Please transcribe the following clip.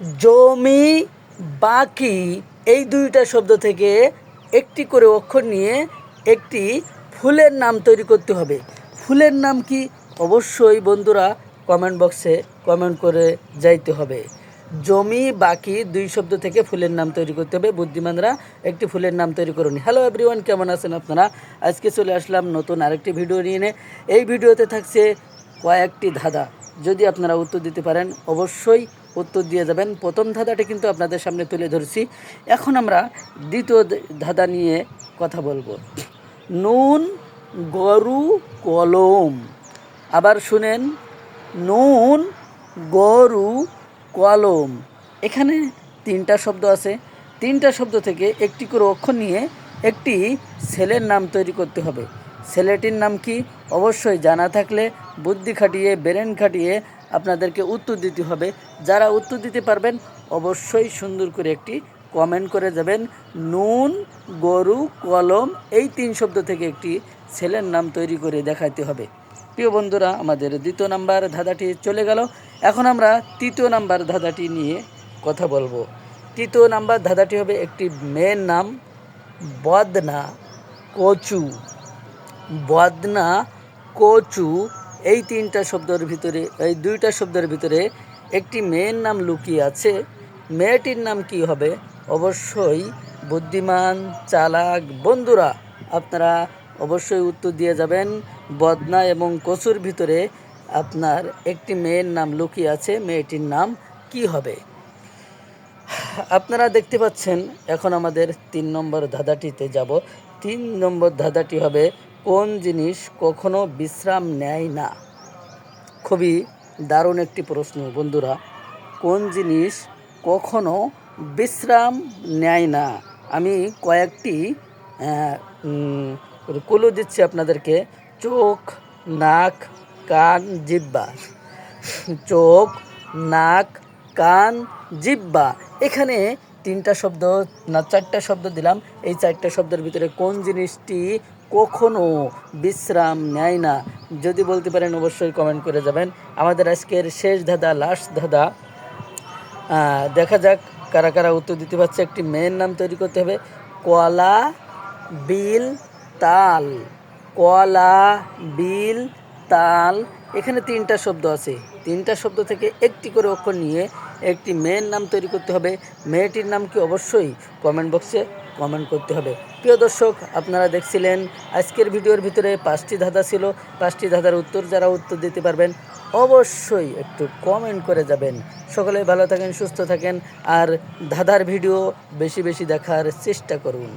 জমি, বাকি এই দুইটা শব্দ থেকে একটি করে অক্ষর নিয়ে একটি ফুলের নাম তৈরি করতে হবে। ফুলের নাম কি? অবশ্যই বন্ধুরা কমেন্ট বক্সে কমেন্ট করে যাইতে হবে। জমি, বাকি দুই শব্দ থেকে ফুলের নাম তৈরি করতে হবে। বুদ্ধিমানরা একটি ফুলের নাম তৈরি করুন। হ্যালো এভরিওয়ান কেমন আছেন আপনারা? আজকে চলে আসলাম নতুন আরেকটি ভিডিও নিয়ে। এই ভিডিওতে থাকছে কয়েকটি ধাঁধা। যদি আপনারা উত্তর দিতে পারেন, অবশ্যই উত্তর দিয়ে যাবেন। প্রথম ধাঁধাটি কিন্তু আপনাদের সামনে তুলে ধরছি। এখন আমরা দ্বিতীয় ধাঁধা নিয়ে কথা বলব। নুন, গরু, কলম। আবার শুনেন, নুন, গরু, কলম। এখানে তিনটা শব্দ আছে। তিনটা শব্দ থেকে একটি করে অক্ষর নিয়ে একটি ছেলের নাম তৈরি করতে হবে। ছেলেটির নাম কি? অবশ্যই জানা থাকলে বুদ্ধি খাটিয়ে, ব্রেন খাটিয়ে আপনাদেরকে উত্তর দিতে হবে। যারা উত্তর দিতে পারবেন, অবশ্যই সুন্দর করে একটি কমেন্ট করে যাবেন। নুন, গরু, কলম, এই তিন শব্দ থেকে একটি ছেলের নাম তৈরি করে দেখাতে হবে। প্রিয় বন্ধুরা, আমাদের দ্বিতীয় নাম্বার ধাঁধাটি চলে গেল। এখন আমরা তৃতীয় নাম্বার ধাঁধাটি নিয়ে কথা বলব। তৃতীয় নাম্বার ধাঁধাটি হবে একটি মেয়ের নাম বদনা কচু। বদনা, কচু, এই তিনটা শব্দের ভিতরে, এই দুইটা শব্দের ভিতরে একটি মেয়ের নাম লুকিয়ে আছে। মেয়েটির নাম কি হবে? অবশ্যই বুদ্ধিমান, চালাক বন্ধুরা, আপনারা অবশ্যই উত্তর দিয়ে যাবেন, বদনা এবং কচুর ভিতরে আপনার একটি মেয়ের নাম লুকিয়ে আছে, মেয়েটির নাম কি হবে? আপনারা দেখতে পাচ্ছেন, এখন আমাদের তিন নম্বর ধাঁধাটিতে যাব। তিন নম্বর ধাঁধাটি হবে কোন জিনিস কখনো বিশ্রাম নেয় না? খুবই দারুণ একটি প্রশ্ন, বন্ধুরা। কোন জিনিস কখনো বিশ্রাম নেয় না? আমি কয়েকটি কুলো দিচ্ছি আপনাদেরকে। চোখ, নাক, কান জিব্বা চোখ, নাক, কান জিব্বা এখানে তিনটা শব্দ না, চারটা শব্দ দিলাম। এই চারটা শব্দের ভিতরে কোন জিনিসটি কখনো বিশ্রাম নেয় না? যদি বলতে পারেন অবশ্যই কমেন্ট করে যাবেন। আমাদের আজকের শেষ ধাঁধা লাস্ট ধাঁধা। দেখা যাক কারা কারা উত্তর দিতে পারছে। একটি মেয়ের নাম তৈরি করতে হবে। কলা বিল তাল। কলা বিল তাল। এখানে তিনটা শব্দ আছে। তিনটা শব্দ থেকে একটি করে অক্ষর নিয়ে একটি মেয়ের নাম তৈরি করতে হবে। মেয়েটির নাম কি অবশ্যই কমেন্ট বক্সে কমেন্ট করতে হবে। প্রিয় দর্শক, আপনারা দেখছিলেন আজকের ভিডিওর ভিতরে পাঁচটি ধাঁধা ছিল। পাঁচটি ধাঁধার উত্তর যারা উত্তর দিতে পারবেন, অবশ্যই একটু কমেন্ট করে যাবেন। সকলে ভালো থাকেন, সুস্থ থাকেন, আর ধাঁধার ভিডিও বেশি বেশি দেখার চেষ্টা করুন।